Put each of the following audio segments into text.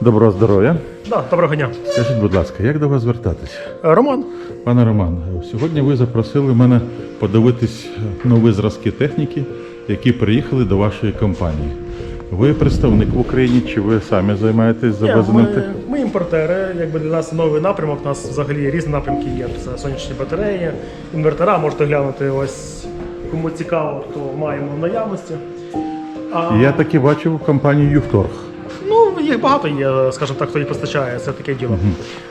Доброго здоров'я. Да, доброго дня. Скажіть, будь ласка, як до вас звертатись? Роман. Пане Роман, сьогодні ви запросили мене подивитись нові зразки техніки, які приїхали до вашої компанії. Ви представник в Україні, чи ви самі займаєтесь завезеним ми, ми імпортери, якби для нас новий напрямок. У нас взагалі різні напрямки є. Це сонячні батареї, інвертора. Можете глянути ось кому цікаво, то маємо в наявності. А, Я таки бачив компанію Юхторг. Їх багато є, скажімо так, хто їх постачає, це таке діло.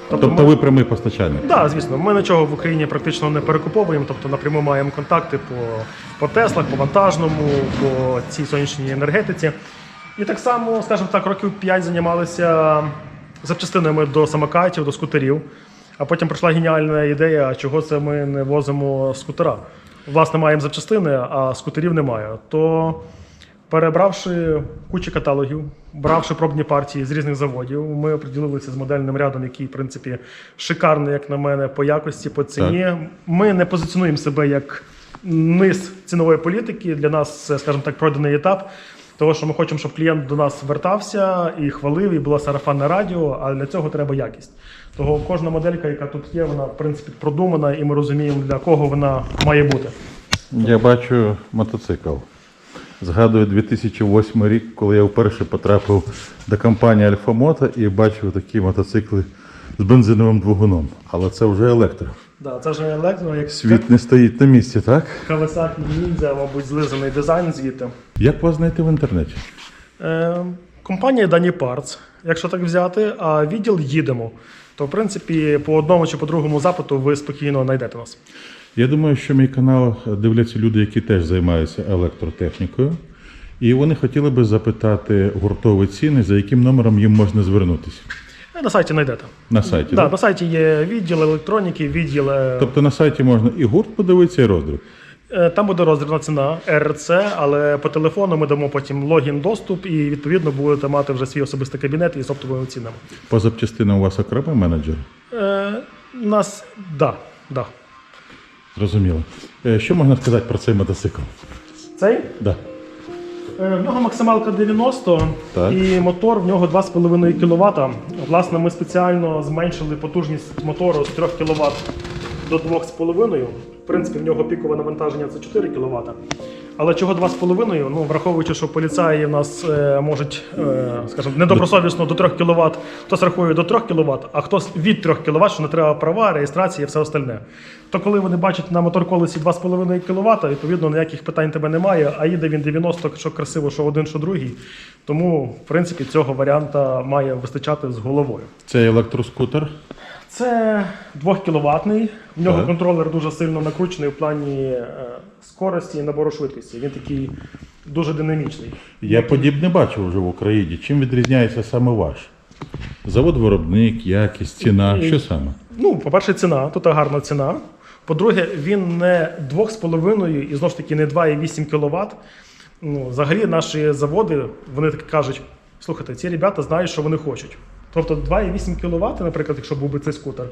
Тобто ми- ви прямий постачальник. Так, да, звісно, ми нічого в Україні практично не перекуповуємо, тобто напряму маємо контакти по, по Теслах, по вантажному, по цій сонячній енергетиці. І так само, скажімо так, років 5 займалися запчастинами до самокатів, до скутерів. А потім прийшла геніальна ідея, а чого це ми не возимо скутера. Власне, маємо запчастини, а скутерів немає. То Перебравши кучу каталогів, бравши пробні партії з різних заводів, ми оприділилися з модельним рядом, який, в принципі, шикарний, як на мене, по якості, по ціні. Ми не позиціонуємо себе як низ цінової політики. Для нас це, скажімо так, пройдений етап. Того, що ми хочемо, щоб клієнт до нас вертався і хвалив, і була сарафанне радіо, а для цього треба якість. Того кожна моделька, яка тут є, вона в принципі продумана, і ми розуміємо, для кого вона має бути. Я бачу мотоцикл. Згадую 2008 рік, коли я вперше потрапив до компанії Альфа Мото і бачив такі мотоцикли з бензиновим двигуном. Але це вже електро. Да, це ж електро, як Світ не стоїть на місці, так? Kawasaki Ninja, мабуть, злизаний дизайн звідти. Як вас знайти в інтернеті? Е, компанія Дані Parts, якщо так взяти, а відділ їдемо. То, в принципі, по одному чи по другому запиту ви спокійно знайдете нас. Я думаю, що мій канал дивляться люди, які теж займаються електротехнікою. І вони хотіли би запитати гуртові ціни, за яким номером їм можна звернутися Е, На сайті знайдете. на сайті. Да, так? на сайті є відділ електроніки, відділ. е, Тобто на сайті можна і гурт подивитися, і роздріб. е, Там буде роздрібна ціна РЦ, але по телефону ми дамо потім логін, доступ, і відповідно будете мати вже свій особистий кабінет із оптовими цінами. По запчастинам у вас окремий менеджер. Е, нас, да, да. Зрозуміло. Е, Що можна сказати про цей мотоцикл? Цей Да. Е, В нього максималка 90 Так. і мотор в нього 2,5 кВт. Власне, ми спеціально зменшили потужність мотору з 3 кВт до 2,5. В принципі, в нього пікове навантаження це 4 кВт. Але чого 2,5? Ну, враховуючи, що поліцаї в нас е, можуть, е, скажімо, недобросовісно до 3 кВт, хтось рахує до 3 кВт, а хтось від 3 кВт, що не треба права, реєстрації і все остальне. То коли вони бачать на мотор колесі 2,5 кВт, відповідно ніяких питань тебе немає, а їде він 90, що красиво, що один, що другий. Тому, в принципі, цього варіанта має вистачати з головою. Це електроскутер. Це 2 кіловатний. В нього Так. контролер дуже сильно накручений в плані е, скорості і набору швидкості. Він такий дуже динамічний. Я подібне бачив вже в Україні. Чим відрізняється саме ваш? Завод-виробник, якість, ціна. Що саме? Ну, по-перше, ціна, тут гарна ціна. По-друге, він не 2,5 і знову ж таки не 2,8 кВт. Ну, взагалі, наші заводи вони так кажуть: слухайте, ці ребята знають, що вони хочуть. Тобто 2,8 кВт, наприклад, якщо був би цей скутер,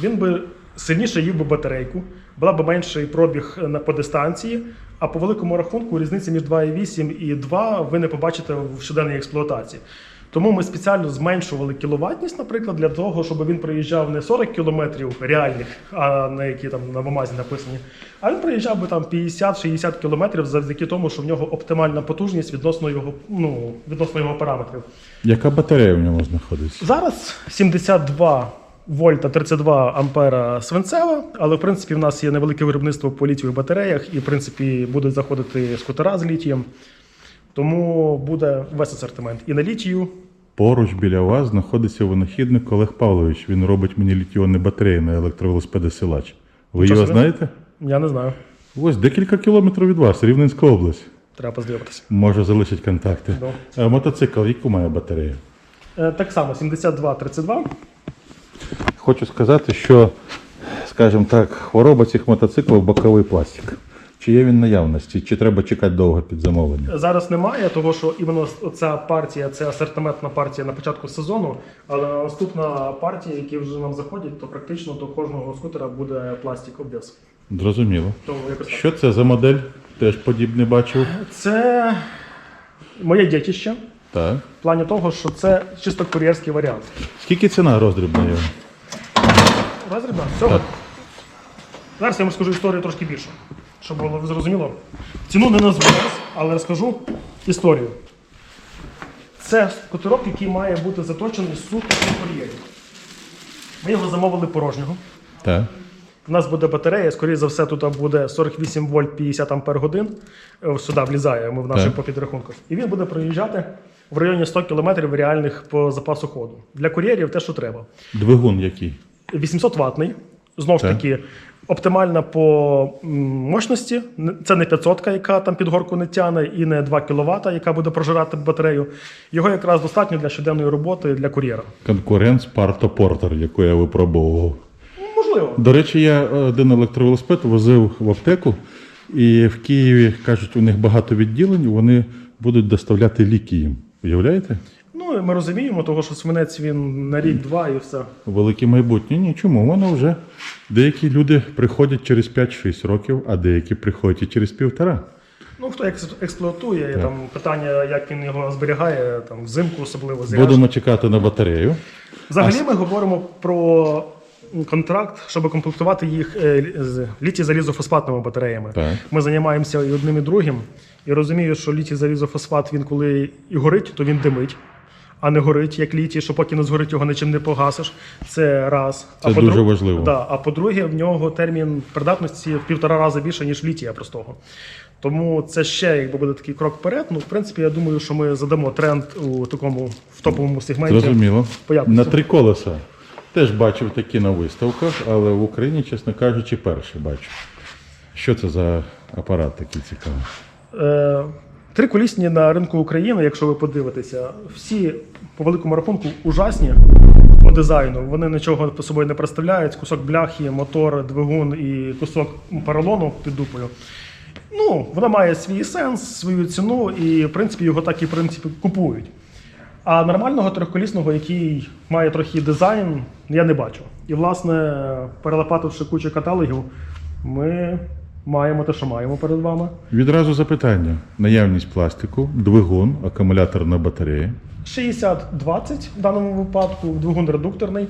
він би сильніше їв би батарейку, була б менший пробіг на по дистанції, а по великому рахунку різниці між 2,8 і 2 ви не побачите в щоденній експлуатації. Тому ми спеціально зменшували кіловатність, наприклад, для того, щоб він проїжджав не 40 кілометрів реальних, а на які там на бумазі написані, а він проїжджав би там 50-60 кілометрів завдяки тому, що в нього оптимальна потужність відносно його, ну, відносно його параметрів. Яка батарея в ньому знаходиться? Зараз 72 вольта 32 ампера свинцева, але в принципі в нас є невелике виробництво по літієвих батареях, і в принципі будуть заходити скутера з літієм. Тому буде весь асортимент і на літію. Поруч біля вас знаходиться винахідник Олег Павлович. Він робить мені літіонні батареї на електровелосипеди силач. Ви його знаєте? Я не знаю. Ось декілька кілометрів від вас, Рівненська область. Треба познайомитися. Може залишить контакти. Ну. Е, Мотоцикл, яку має батарею? Е, Так само 72-32. Хочу сказати, що, скажімо так, хвороба цих мотоциклів боковий пластик. Чи є він наявності, чи треба чекати довго під замовлення? Зараз немає, того що іменно ця партія це асортиментна партія на початку сезону. Але наступна партія, які вже нам заходять, то практично до кожного скутера буде пластик обв'яз. Зрозуміло. Тому якось так. Що це за модель? Теж подібне бачив. Це моє дітище. Так. В плані того, що це чисто кур'єрський варіант. Скільки ціна роздрібна його? Розрібна, цього. Зараз я вам розкажу історію трошки більше, щоб було зрозуміло. Ціну не назву але розкажу історію. Це котировок, який має бути заточений суто кур'єрі. Ми його замовили порожнього. Так. У нас буде батарея, скоріше за все, тут буде 48 вольт 50 ампер годин. Е, Сюди влізає, ми в наших по підрахунках. І він буде проїжджати в районі 100 км реальних по запасу ходу. Для кур'єрів те, що треба. Двигун який? 800 ватний. Знову ж таки, оптимальна по мощності. Це не 500, яка там під горку не тяне, і не 2 кВт, яка буде прожирати батарею. Його якраз достатньо для щоденної роботи для кур'єра. Конкурент Спарто Портер, яку я випробовував. Ну, Можливо. До речі, я один електровелосипед возив в аптеку, і в Києві кажуть, у них багато відділень, вони будуть доставляти ліки їм. Уявляєте? Ну, ми розуміємо, того, що свинець він на рік-два і все. Велике майбутнє. Ні, чому? Мене вже деякі люди приходять через 5-6 років, а деякі приходять і через півтора. Ну, хто екс- експлуатує, там питання, як він його зберігає, там взимку особливо зряж. Будемо чекати на батарею. Взагалі ми говоримо про контракт, щоб комплектувати їх е, з літій залізофосфатними батареями. Так. Ми займаємося і одним, і другим. І розумію, що літій залізофосфат, він коли і горить, то він димить. А не горить, як літій, що поки не згорить, його нічим не погасиш. Це раз. Це а дуже важливо. Да. А по-друге, в нього термін придатності в півтора рази більше, ніж літія простого. Тому це ще якби буде такий крок вперед. Ну, в принципі, я думаю, що ми задамо тренд у такому в топовому сегменті. Зрозуміло. На три колеса. Теж бачив такі на виставках, але в Україні, чесно кажучи, перший бачу. Що це за апарат такий цікавий? Е, Триколісні на ринку України, якщо ви подивитеся, всі по великому рахунку ужасні по дизайну. Вони нічого по собою не представляють. Кусок бляхи, мотор, двигун і кусок поролону під дупою. Ну, вона має свій сенс, свою ціну, і в принципі його так і в принципі купують. А нормального трьохколісного, який має трохи дизайн, я не бачу. І, власне, перелопативши кучу каталогів, ми маємо те, що маємо перед вами. Відразу запитання: наявність пластику, двигун, акумуляторна батарея. 60-20 в даному випадку, двигун редукторний.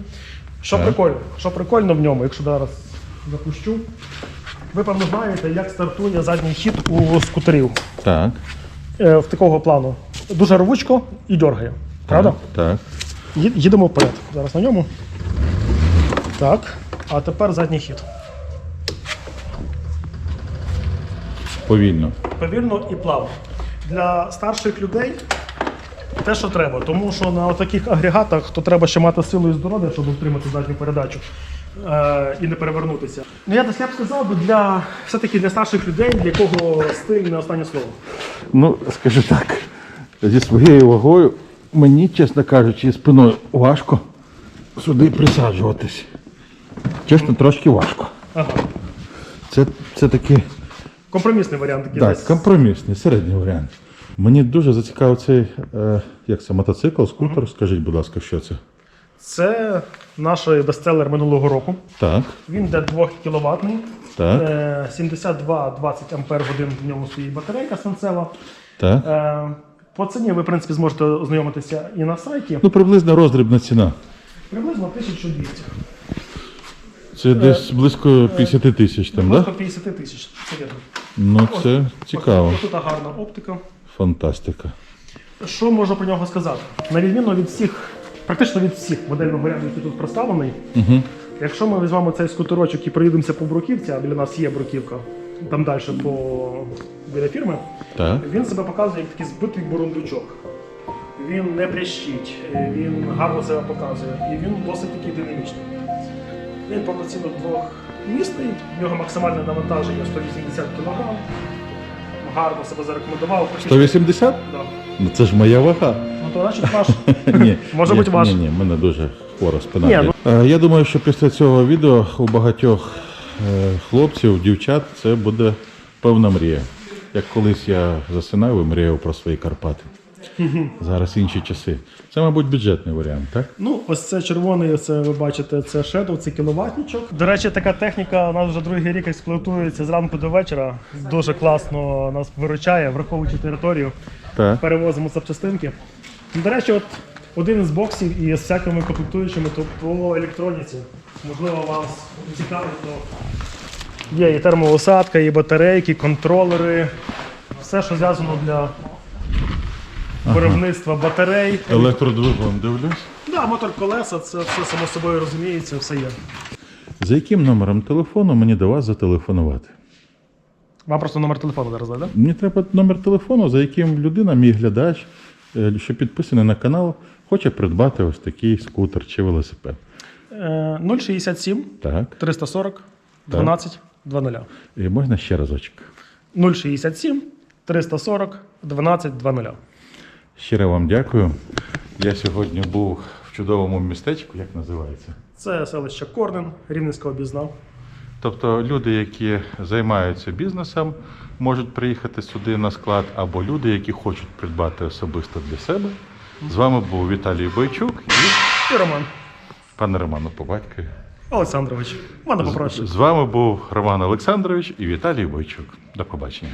Що Так. прикольно? Що прикольно в ньому, якщо зараз запущу. Ви певно знаєте, як стартує задній хід у скутерів. Так. Е, в такого плану. Дуже рвучко і дергає. Правда? Так. Ї- Їдемо вперед. Зараз на ньому. Так. А тепер задній хід. Повільно. повільно і плавно. Для старших людей те, що треба, тому що на таких агрегатах то треба ще мати силу і здоров'я, щоб утримати задню передачу е, і не перевернутися. Ну я, б- я б сказав би для все-таки для старших людей, для кого стиль не останнє слово. Ну, скажу так, зі своєю вагою, мені, чесно кажучи, спиною важко сюди присаджуватись. Чесно, трошки важко. Ага. Це, це такий Компромісний варіант такий. так, десь. компромісний, середній варіант. Мені дуже зацікавив цей е, як це, мотоцикл, скутер. Скажіть, будь ласка, що це? Це наш бестселер минулого року. Так, Він йде 2 кВт, так, 72-20 ампер годин в ньому стоїть батарейка свинцева. так. Е, По ціні ви, в принципі, зможете ознайомитися і на сайті. Ну, приблизно роздрібна ціна. Приблизно 1200. Це десь близько 50 тисяч там, так? Близько Да? 50 тисяч. Це вірно. Ну, це цікаво. Тут гарна оптика. Фантастика. Що можу про нього сказати? На відміну від всіх, практично від всіх модельних варіантів, які тут представлені, Угу. якщо ми візьмемо цей скутерочок і проїдемося по бруківці, а біля нас є бруківка, там далі по біля фірми, Так. він себе показує як такий збитий бурундучок. Він не брящить, він гарно себе показує і він досить такий динамічний. Він повноцінно двох двохмісний, в нього максимальне навантаження 180 кг. Гарно себе зарекомендував. 180? Да. Ну це ж моя вага. Ну то значить ваш. Ні, Може бути ваш. Ні, ні, мене дуже хвора спина. Ні, ну- Е, Я думаю, що після цього відео у багатьох е, хлопців, дівчат це буде певна мрія. Як колись я засинав і мріяв про свої Карпати. Зараз інші часи. Це, мабуть, бюджетний варіант, так? Ну, ось це червоний, це ви бачите, це Shadow, це кіловатничок. До речі, така техніка у нас вже другий рік експлуатується зранку до вечора. Дуже класно нас виручає, враховуючи територію. Так. Перевозимо запчастинки. До речі, от один із боксів із всякими комплектуючими то по електроніці. Можливо, вас цікавить, то Є і термоусадка, і батарейки, контролери. Все, що зв'язано для виробництва батарей. Електродвигун дивлюсь. Да, мотор колеса, це все само собою розуміється, все є. За яким номером телефону мені до вас зателефонувати? Вам просто номер телефону зараз, так? Да? Мені треба номер телефону, за яким людина, мій глядач, е, що підписаний на канал, хоче придбати ось такий скутер чи велосипед. Е, 067 так. 340 12. Так. 2-0. Можна ще разочок? 067 340 12 2-0. Щиро вам дякую. Я сьогодні був в чудовому містечку, як називається? Це селище Корнен, Рівненського бізнав. Тобто люди, які займаються бізнесом, можуть приїхати сюди на склад, або люди, які хочуть придбати особисто для себе. З вами був Віталій Бойчук і, і Роман. Пане Роману, побатько. Олександрович. Мене попроще. З вами був Роман Олександрович і Віталій Бойчук. До побачення.